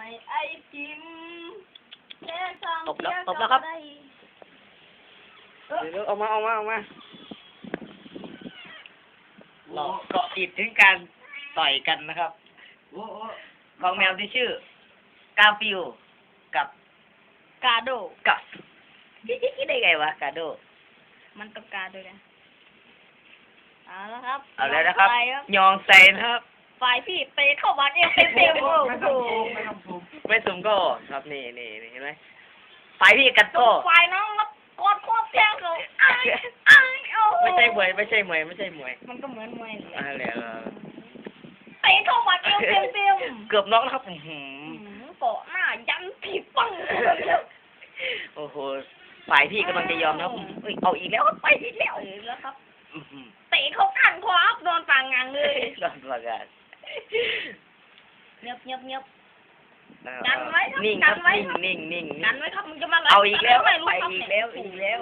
ไม่ไอ้จิมแค่สองตบแล้วเที่ยตบแล้วครับก็ได้เดี๋ยวๆเอามาเอามาเอามาเราเกาะติดถึงการต่อยกันนะครับโอ้โอ้กองแมวที่ชื่อ กาฟิวกับกาโดกับคิดได้ไงวะกาโด มันต้องกาด้วยนะเอาละครับเอาแล้วนะครับไปครับ ยองใส่นะครับ ฝ่ายพี่เตะเข้ามาเอวเต็มๆโอ้ไม่โหต้องซูม ไม่ต้องซูมไม่สุ่มก็ครับนี่นี่นี่เห็นไหมฝ่ายพี่กัดโต้ฝ่ายน้องรับกอดควบแทงเขาอ้ายอ้ายโอ้โหไม่ใช่มวยไม่ใช่มวยไม่ใช่มวยมันก็เหมือนมวยนี่แหละอะไรเหรอเตะเข้ามาเอวเต็มๆเกือบน็อกนะครับอื้อหือือมเกาะหน้ายันผีปังโอ้โหฝ่ายพี่กำลังจะยอมนะครับเอ้ยเอาอีกแล้วไปอีกแล้วเออแล้วครับอื้อหือเตะเข้าข้างขวาโดนต่างงานเลยโดนประกาศเงียบเงียบเงียบอ่า กันไว้ครับนิ่งครับกันไว้นิ่งครับนิ่งนิ่ง กันไว้ครับมึงจะมาเอาอีกแล้วไม่รู้ไปครับอีกเนี่ยแล้วอีกแล้ว